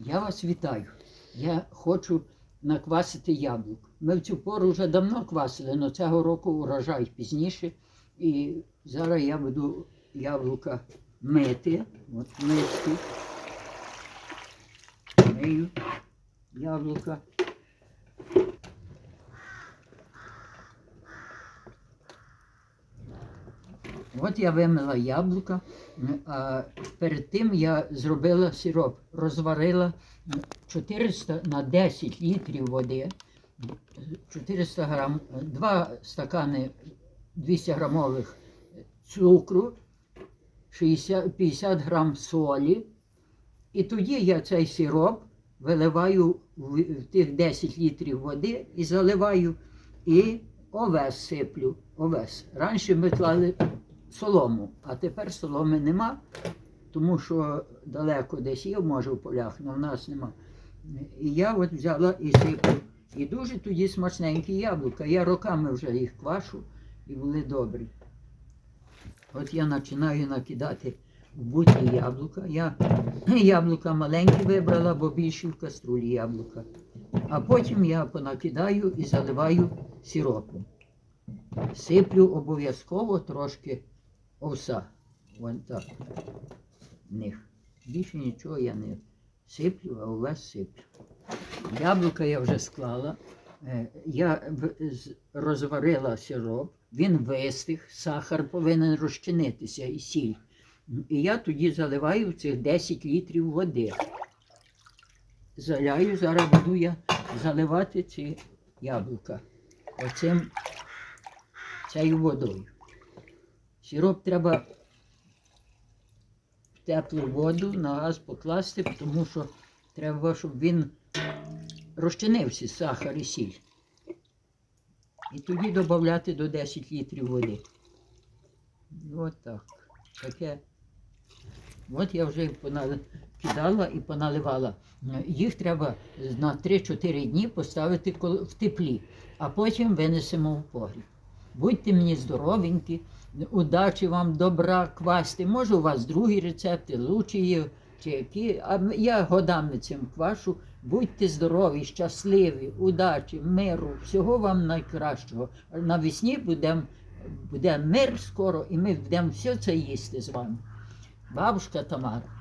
Я вас вітаю. Я хочу наквасити яблук. Ми в цю пору вже давно квасили, але цього року урожай пізніше. І зараз я буду яблука мити. От мити. Мию яблука. От я вимила яблука, а перед тим я зробила сироп, розварила 400 на 10 літрів води, 400 грам, 2 стакани 200 грамових цукру, 60, 50 грам солі. І тоді я цей сироп виливаю в, тих 10 літрів води і заливаю і овес сиплю. Овес. Раніше ми клали солому, а тепер соломи нема, тому що далеко десь є, може в полях, але в нас нема. І я от взяла і сиплю. І дуже тоді смачненькі яблука. Я роками вже їх квашу і були добрі. От я починаю накидати в бутлі яблука. Я яблука маленькі вибрала, бо більші в каструлі яблука. А потім я понакидаю і заливаю сиропом. Сиплю обов'язково трошки овса. Вон так. В них. Більше нічого я не сиплю, а овес сиплю. Яблука я вже склала. Е, Я розварила сироп, він вистиг, сахар повинен розчинитися і сіль. І я тоді заливаю цих 10 літрів води. Заляю, зараз буду я заливати ці яблука. Оцим цією водою. Сироп треба в теплу воду на газ покласти, тому що треба, щоб він розчинився сахар і сіль. І тоді додати до 10 літрів води. От так. Таке. От я вже кидала і поналивала. Їх треба на 3-4 дні поставити в теплі, а потім винесемо в погріб. Будьте мені здоровенькі, удачі вам, добра, квасти. Може, у вас другі рецепти, лучші є, чи які. А я годами цим квашу. Будьте здорові, щасливі, удачі, миру, всього вам найкращого. Навесні будем, буде мир скоро, і ми будемо все це їсти з вами. Бабушка Тамара.